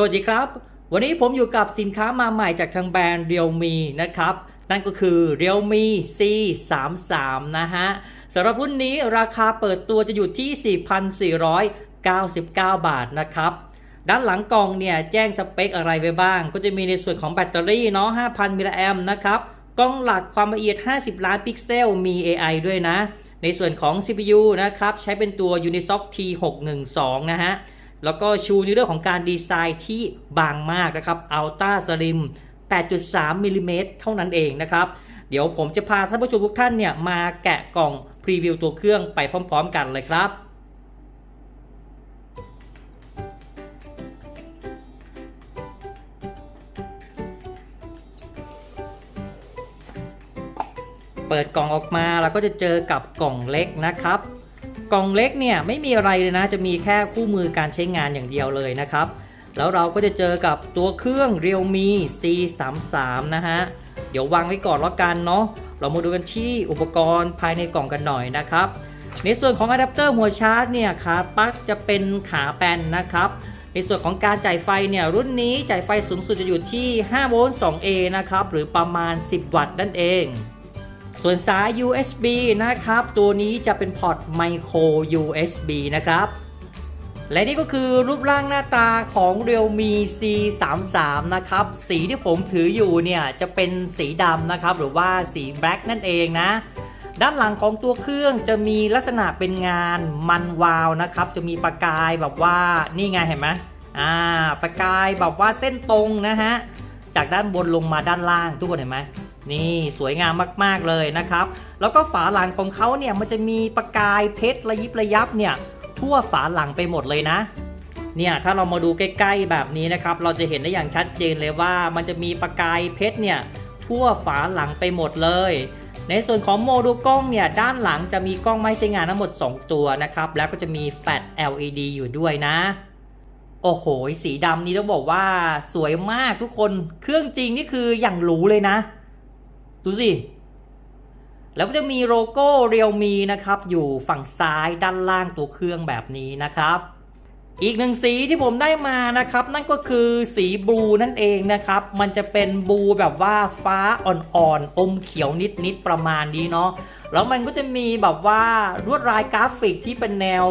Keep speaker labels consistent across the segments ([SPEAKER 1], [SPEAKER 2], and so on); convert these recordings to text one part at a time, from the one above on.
[SPEAKER 1] สวัสดีครับ วันนี้ผมอยู่กับสินค้ามาใหม่จากทางแบรนด์ Realme นะครับ นั่นก็คือ Realme C33 นะฮะสำหรับรุ่นนี้ราคาเปิดตัวจะอยู่ที่ 4,499 บาทนะครับ ด้านหลังกล่องเนี่ยแจ้งสเปคอะไรไว้บ้าง ก็จะมีในส่วนของแบตเตอรี่เนาะ 5,000 มิลลิแอมนะครับกล้องหลักความละเอียด 50 ล้านพิกเซล มี AI ด้วยนะ ในส่วนของ CPU นะครับ ใช้เป็นตัว Unisoc T612 นะฮะ แล้วก็ชูในเรื่องของการดีไซน์ที่บางมากนะครับ Ultra Slim 8.3มิลลิเมตรเท่านั้นเองนะครับ เดี๋ยวผมจะพาท่านผู้ชมทุกท่านเนี่ยมาแกะกล่องพรีวิวตัวเครื่องไปพร้อมๆ กันเลยครับเปิดกล่องออกมาเราก็จะเจอกับกล่องเล็กนะครับ กล่องเล็กเนี่ยไม่มีอะไรเลยนะ จะมีแค่คู่มือการใช้งานอย่างเดียวเลยนะครับ แล้วเราก็จะเจอกับตัวเครื่อง Realme C33 นะฮะ เดี๋ยววางไว้ก่อนแล้วกันเนาะ เรามาดูกันที่อุปกรณ์ภายในกล่องกันหน่อยนะครับ ในส่วนของอะแดปเตอร์หัวชาร์จเนี่ยขาปลั๊กจะเป็นขาแปนนะครับ ในส่วนของการจ่ายไฟเนี่ยรุ่นนี้จ่ายไฟสูงสุดจะอยู่ที่5โวลต์ 2A นะครับหรือประมาณ 10 วัตต์นั่นเอง ส่วนสาย USB นะครับ ตัวนี้จะเป็นพอร์ต Micro USB นะครับ และนี่ก็คือรูปร่างหน้าตาของ Realme C33 นะครับ สีที่ผมถืออยู่เนี่ย จะเป็นสีดำนะครับ หรือว่าสี Black นั่นเองนะ ด้านหลังของตัวเครื่องจะมีลักษณะเป็นงานมันวาวนะครับ จะมีประกายแบบว่านี่ไงเห็นไหมอ่า ประกายแบบว่าเส้นตรงนะฮะ จากด้านบนลงมาด้านล่างทุกคนเห็นไหม นี่สวยงามมากๆเลยนะครับ แล้วก็ฝาหลังของเขาเนี่ยมันจะมีประกายเพชรระยิบระยับเนี่ยทั่วฝาหลังไปหมดเลยนะเนี่ยถ้าเรามาดูใกล้ๆแบบนี้นะครับ เราจะเห็นได้อย่างชัดเจนเลยว่ามันจะมีประกายเพชรเนี่ยทั่วฝาหลังไปหมดเลย ในส่วนของโมดูลกล้องเนี่ยด้านหลังจะมีกล้องไม่ใช้งานทั้งหมด 2 ตัวนะครับ แล้วก็จะมีแฟลช LED อยู่ด้วยนะ โอ้โห สีดำนี้ต้องบอกว่าสวยมากทุกคนเครื่องจริงนี่คืออย่างหรูเลยนะ ดูสิ แล้วก็จะมีโลโก้ Realme นะครับ อยู่ฝั่งซ้ายด้านล่างตัวเครื่องแบบนี้นะครับ อีกหนึ่งสีที่ผมได้มานะครับ นั่นก็คือสีบลูนั่นเองนะครับ มันจะเป็นบลูแบบว่าฟ้าอ่อนๆอมเขียวนิดๆประมาณนี้เนาะแล้วมันก็จะมีแบบว่าลวดลายกราฟิกที่เป็นแนว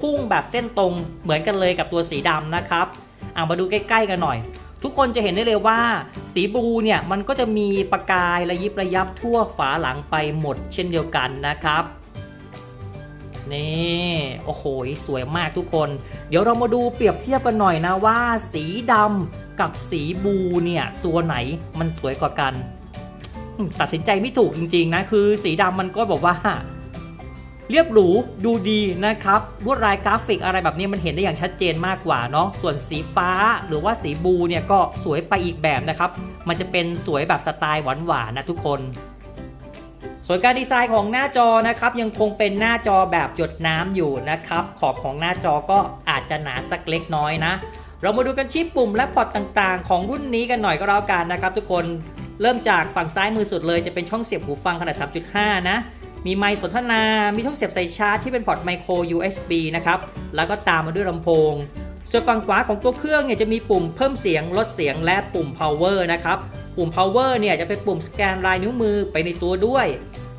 [SPEAKER 1] พุ่งๆแบบเส้นตรงเหมือนกันเลยกับตัวสีดำนะครับอะมาดูใกล้ ๆ กันหน่อย ทุกคนจะเห็นได้เลยว่า สีบลูเนี่ยมันก็จะมีประกายระยิบระยับทั่วฝาหลังไปหมดเช่นเดียวกันนะครับนี่โอ้โหสวยมากทุกคน เดี๋ยวเรามาดูเปรียบเทียบกันหน่อยนะว่า สีดำกับสีบูเนี่ยตัวไหนมันสวยกว่ากัน ตัดสินใจไม่ถูกจริงๆนะคือ สีดำมันก็บอกว่า เรียบหรูดูดีนะครับลวดลายกราฟิกอะไรแบบนี้มันเห็นได้อย่างชัดเจนมากกว่าเนาะส่วนสีฟ้าหรือว่าสีบูเนี่ยก็สวยไปอีกแบบนะครับ มันจะเป็นสวยแบบสไตล์หวานๆนะทุกคน ส่วนการดีไซน์ของหน้าจอนะครับ ยังคงเป็นหน้าจอแบบหยดน้ำอยู่นะครับ ขอบของหน้าจอก็อาจจะหนาสักเล็กน้อยนะ เรามาดูกันที่ปุ่มและพอร์ตต่างๆ ของรุ่นนี้กันหน่อยก็แล้วกันนะครับ ทุกคนเริ่มจากฝั่งซ้ายมือสุดเลยจะเป็นช่องเสียบหูฟังขนาด 3.5 นะ มีไมค์สนทนา มีช่องเสียบสายชาร์จที่เป็นพอร์ตไมโคร USB นะครับ แล้วก็ตามมาด้วยลำโพง ส่วนฝั่งขวาของตัวเครื่องเนี่ยจะมีปุ่มเพิ่มเสียงลดเสียงและปุ่ม power นะครับ ปุ่ม power เนี่ยจะเป็นปุ่มสแกนลายนิ้วมือไปในตัวด้วย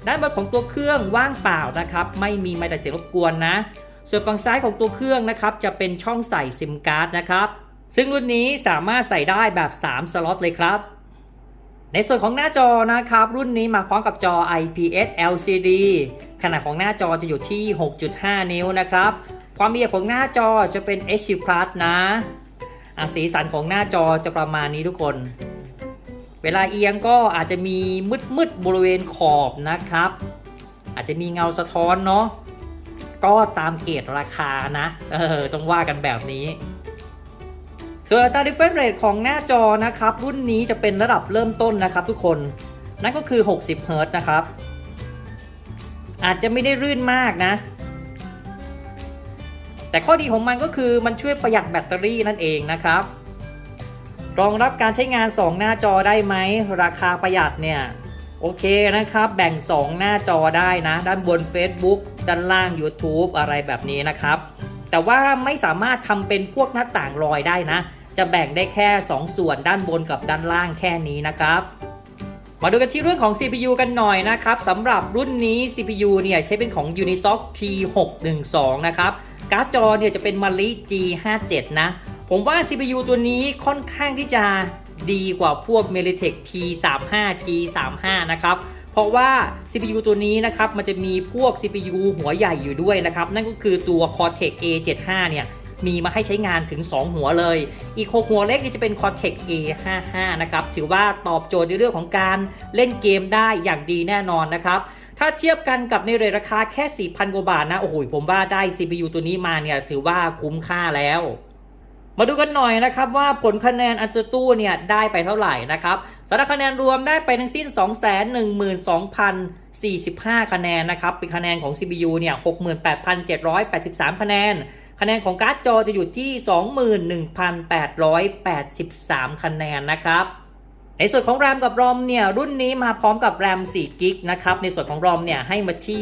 [SPEAKER 1] ด้านบนของตัวเครื่องว่างเปล่านะครับ ไม่มีไมค์ตัดเสียงรบกวนนะ ส่วนฝั่งซ้ายของตัวเครื่องนะครับจะเป็นช่องใส่ซิมการ์ดนะครับ ซึ่งรุ่นนี้สามารถใส่ได้แบบ 3 สล็อตเลยครับ ในส่วนของหน้าจอนะครับ รุ่นนี้มาพร้อมกับจอ IPS LCD ขนาดของหน้าจอจะอยู่ที่ 6.5 นิ้วนะครับ ความละเอียดของหน้าจอจะเป็น HD Plus นะสีสันของหน้าจอจะประมาณนี้ทุกคน เวลาเอียงก็อาจจะมีมืดๆบริเวณขอบนะครับ อาจจะมีเงาสะท้อนเนาะก็ตามเกรดราคานะ เออ ต้องว่ากันแบบนี้ ส่วนอัตรา refresh rate ของหน้าจอนะครับ รุ่นนี้จะเป็นระดับเริ่มต้นนะครับทุกคน นั่นก็คือ 60เฮิรตนะครับ อาจจะไม่ได้รื่นมากนะ แต่ข้อดีของมันก็คือมันช่วยประหยัดแบตเตอรี่นั่นเองนะครับ รองรับการใช้งาน 2 หน้าจอได้ไหม ราคาประหยัดเนี่ยโอเคนะครับ แบ่ง 2 หน้าจอได้นะ ด้านบน Facebook ด้านล่าง YouTube อะไรแบบนี้นะครับ แต่ว่าไม่สามารถทำเป็นพวกหน้าต่างลอยได้นะ จะแบ่งได้แค่ 2 ส่วนด้านบนกับด้านล่างแค่นี้นะครับ มาดูกันที่เรื่องของ CPU กันหน่อยนะครับสำหรับรุ่นนี้ CPU เนี่ยใช้เป็นของ Unisoc T612 นะครับ การ์ดจอเนี่ยจะเป็นม a ลิ G57 นะ ผมว่า CPU ตัวนี้ค่อนข้างที่จะดีกว่าพวก Mediatek T35 G35 นะครับเพราะว่า CPU ตัวนี้นะครับมันจะมีพวก CPU หัวใหญ่อยู่ด้วยนะครับ นั่นก็คือตัว Cortex A75 เนี่ย มีมาให้ใช้งานถึง 2 หัวเลย อีก 6 หัวเล็กนี่จะเป็น Cortex A55 นะครับ ถือว่าตอบโจทย์ในเรื่องของการเล่นเกมได้อย่างดีแน่นอนนะครับถ้าเทียบกันกับในเรทราคาแค่ 4,000 กว่าบาทนะ โอ้โห ผมว่าได้ CPU ตัวนี้มาเนี่ย ถือว่าคุ้มค่าแล้ว มาดูกันหน่อยนะครับว่าผลคะแนนอันตัวตู้เนี่ย ได้ไปเท่าไหร่นะครับสำหรับคะแนนรวมได้ไปทั้งสิ้น 212,045 คะแนนนะครับ เป็นคะแนนของ CPU เนี่ย 68,783 คะแนน คะแนนของการ์ดจอจะอยู่ที่ 21,883 คะแนนนะครับในส่วนของ RAM กับ ROM เนี่ยรุ่นนี้มาพร้อมกับ RAM 4 g b นะครับในส่วนของ ROM เนี่ยให้มาที่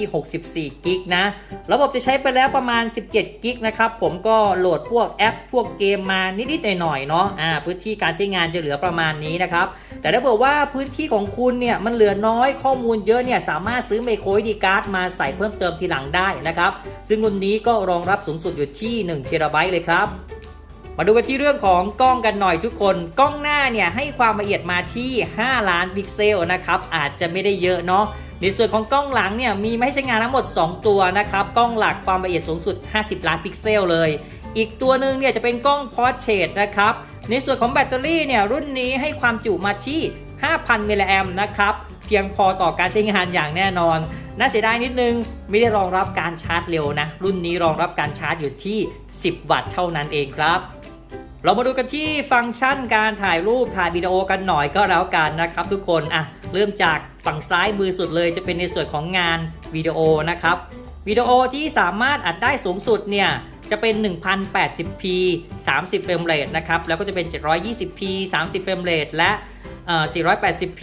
[SPEAKER 1] 64 g b นะ ระบบจะใช้ไปแล้วประมาณ 17 g b นะครับผมก็โหลดพวกแอปพวกเกมมานิดๆหน่อยๆเนาะอ่าพื้นที่การใช้งานจะเหลือประมาณนี้นะครับ แต่ถ้าบอกว่าพื้นที่ของคุณเนี่ยมันเหลือน้อยข้อมูลเยอะเนี่ยสามารถซื้อไมโครดีการ์ดมาใส่เพิ่มเติมทีหลังได้นะครับ ซึ่งรุ่นนี้ก็รองรับสูงสุดอยู่ที่1 t b เลยครับมาดูกันที่เรื่องของกล้องกันหน่อยทุกคน กล้องหน้าเนี่ยให้ความละเอียดมาที่ 5 ล้านพิกเซลนะครับ อาจจะไม่ได้เยอะเนาะ ในส่วนของกล้องหลังเนี่ยมีไมาให้ใช้งานทั้งหมด 2 ตัวนะครับ กล้องหลักความละเอียดสูงสุด 50 ล้านพิกเซลเลย อีกตัวหนึ่งเนี่ยจะเป็นกล้องพอร์เทรตนะครับ ในส่วนของแบตเตอรี่เนี่ยรุ่นนี้ให้ความจุมาที่ 5,000 มิลลิแอมนะครับ เพียงพอต่อการใช้งานอย่างแน่นอน น่าเสียดายนิดนึง ไม่ได้รองรับการชาร์จเร็วนะ รุ่นนี้รองรับการชาร์จอยู่ที่ 10 วัตต์เท่านั้นเองครับเรามาดูกันที่ฟังก์ชันการถ่ายรูปถ่ายวิดีโอกันหน่อยก็แล้วกันนะครับทุกคนอะเริ่มจากฝั่งซ้ายมือสุดเลยจะเป็นในส่วนของงานวิดีโอนะครับวิดีโอที่สามารถอัดได้สูงสุดเนี่ย จะเป็น 1080p 30 เฟรมเรทนะครับ แล้วก็จะเป็น 720p 30 เฟรมเรทและ 480p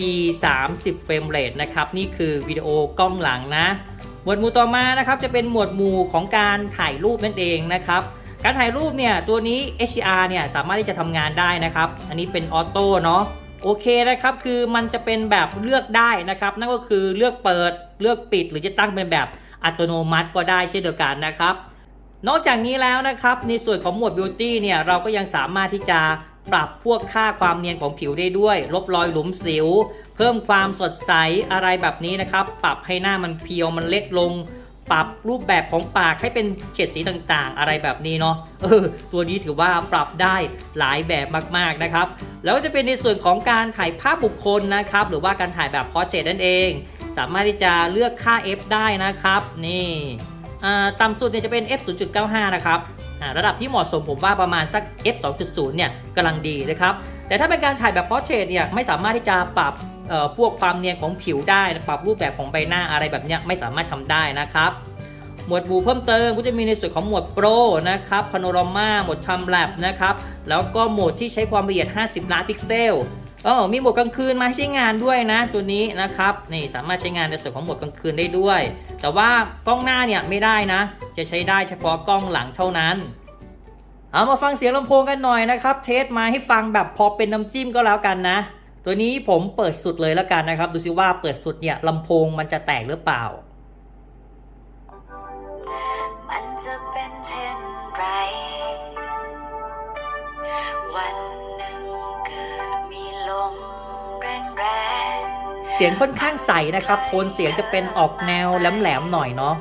[SPEAKER 1] 30 เฟรมเรทนะครับ นี่คือวิดีโอกล้องหลังนะ หมวดหมู่ต่อมานะครับ จะเป็นหมวดหมู่ของการถ่ายรูปนั่นเองนะครับ การถ่ายรูปเนี่ย ตัวนี้ HDR เนี่ย สามารถที่จะทำงานได้นะครับ อันนี้เป็นออโต้เนาะ โอเคนะครับ คือมันจะเป็นแบบเลือกได้นะครับ นั่นก็คือเลือกเปิด เลือกปิด หรือจะตั้งเป็นแบบอัตโนมัติก็ได้เช่นเดียวกันนะครับ นอกจากนี้แล้วนะครับ ในส่วนของหมวด Beauty เนี่ยเราก็ยังสามารถที่จะปรับพวกค่าความเนียนของผิวได้ด้วย ลบรอยหลุมสิว เพิ่มความสดใสอะไรแบบนี้นะครับ ปรับให้หน้ามันเพียวมันเล็กลง ปรับรูปแบบของปากให้เป็นเฉดสีต่างๆ อะไรแบบนี้เนาะเออตัวนี้ถือว่าปรับได้หลายแบบมากๆนะครับ แล้วก็จะเป็นในส่วนของการถ่ายภาพบุคคลนะครับ หรือว่าการถ่ายแบบพอเทรตนั่นเอง สามารถที่จะเลือกค่า f ได้นะครับ นี่ ต่ำสุดเนี่ยจะเป็น f 0.95 นะครับระดับที่เหมาะสมผมว่าประมาณสัก f 2.0 เนี่ยกำลังดีนะครับ แต่ถ้าเป็นการถ่ายแบบพอร์เทรตเนี่ยไม่สามารถที่จะปรับพวกความเนียนของผิวได้ ปรับรูปแบบของใบหน้าอะไรแบบเนี้ยไม่สามารถทำได้นะครับ หมวดหมู่เพิ่มเติมก็จะมีในส่วนของหมวดโปรนะครับพาโนรามาโหมดทำแลบนะครับแล้วก็โหมดที่ใช้ความละเอียด 50 ล้านพิกเซลเออมีโหมดกลางคืนมาให้ใช้งานด้วยนะตัวนี้นะครับนี่สามารถใช้งานในส่วนของโหมดกลางคืนได้ด้วย แต่ว่ากล้องหน้าเนี่ยไม่ได้นะ จะใช้ได้เฉพาะกล้องหลังเท่านั้น เอามาฟังเสียงลำโพงกันหน่อยนะครับ เทสมาให้ฟังแบบพอเป็นน้ำจิ้มก็แล้วกันนะ ตัวนี้ผมเปิดสุดเลยแล้วกันนะครับ ดูซิว่าเปิดสุดเนี่ยลำโพงมันจะแตกหรือเปล่า
[SPEAKER 2] เสี
[SPEAKER 1] ยงค่อนข้างใสนะครับ โทนเสียงจะเป็นออกแนวแหลมๆหน่อยเนาะ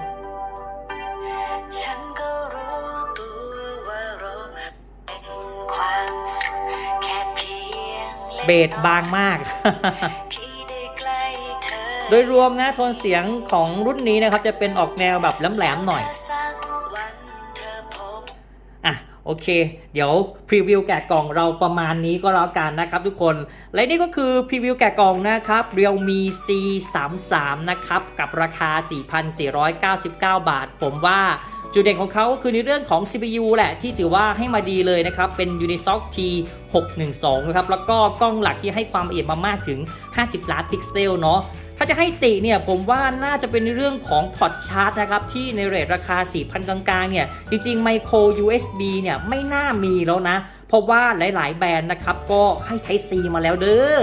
[SPEAKER 2] เบ
[SPEAKER 1] สบางมาก โดยรวมนะโทนเสียงของรุ่นนี้นะครับ จะเป็นออกแนวแบบแหลมๆหน่อย โอเค เดี๋ยวพรีวิวแกะกล่องเราประมาณนี้ก็แล้วกันนะครับทุกคน และนี่ก็คือพรีวิวแกะกล่องนะครับ Realme C33 นะครับกับราคา 4,499 บาท ผมว่าจุดเด่นของเขาก็คือในเรื่องของ CPU แหละที่ถือว่าให้มาดีเลยนะครับ เป็น Unisoc T612 นะครับ แล้วก็กล้องหลักที่ให้ความละเอียดมามากถึง 50 ล้านพิกเซลเนาะ ถ้าจะให้ติเนี่ยผมว่าน่าจะเป็นเรื่องของพอร์ตชาร์จนะครับ ที่ในเรทราคา 4,000 กลางๆเนี่ย จริงๆไมโคร USB เนี่ยไม่น่ามีแล้วนะ เพราะว่าหลายๆแบรนด์นะครับ ก็ให้ Type C มาแล้วเด้อ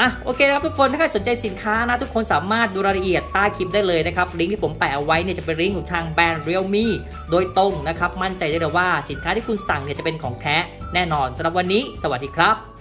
[SPEAKER 1] อะโอเคนะครับทุกคนถ้าใครสนใจสินค้านะทุกคนสามารถดูรายละเอียดใต้คลิปได้เลยนะครับ ลิงก์ที่ผมแปะเอาไว้เนี่ยจะเป็นลิงก์ของทางแบรนด์ Realme โดยตรงนะครับ มั่นใจได้เลยว่าสินค้าที่คุณสั่งเนี่ยจะเป็นของแท้แน่นอนสำหรับวันนี้ สวัสดีครับ